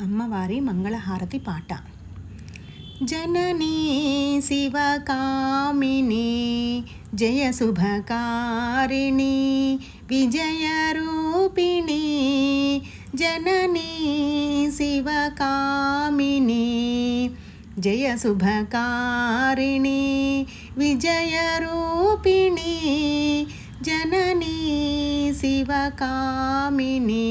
అమ్మవారి మంగళహారతి పాట. జననీ శివకామిని జయ శుభకారిణి విజయరూపిణి జననీ శివకామిని జయ శుభకారిణి విజయరూపిణి జననీ శివకామిని.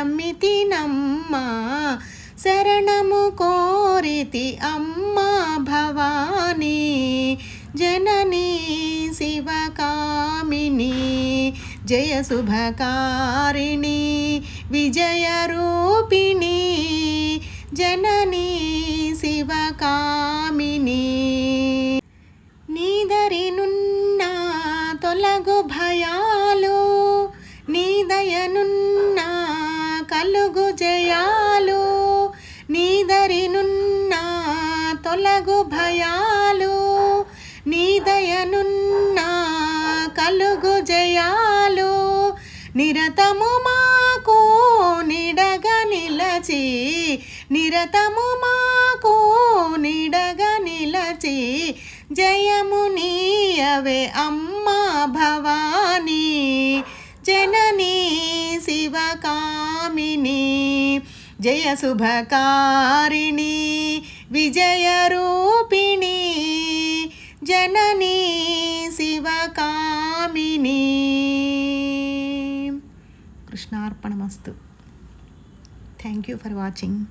చరణములే నమ్మితినమ్మా శరణము కోరితి అమ్మా భవానీ జననీ శివకామిని జయ శుభకారిణి విజయరూపిణి జననీ శివకామిని. నీదరినున్న తొలగు భ తొలగు భయాలు నీదయనున్న కలుగు జయాలు నిరతము మాకు నిడగ నిలచి నిరతము మాకు నిడగ నిలచి జయము నీయవే అమ్మా భవానీ జననీ శివకామిని. జయ శుభకారిణి విజయరూపిణి జననీ శివకామిని. కృష్ణార్పణమస్తు. Thank you for watching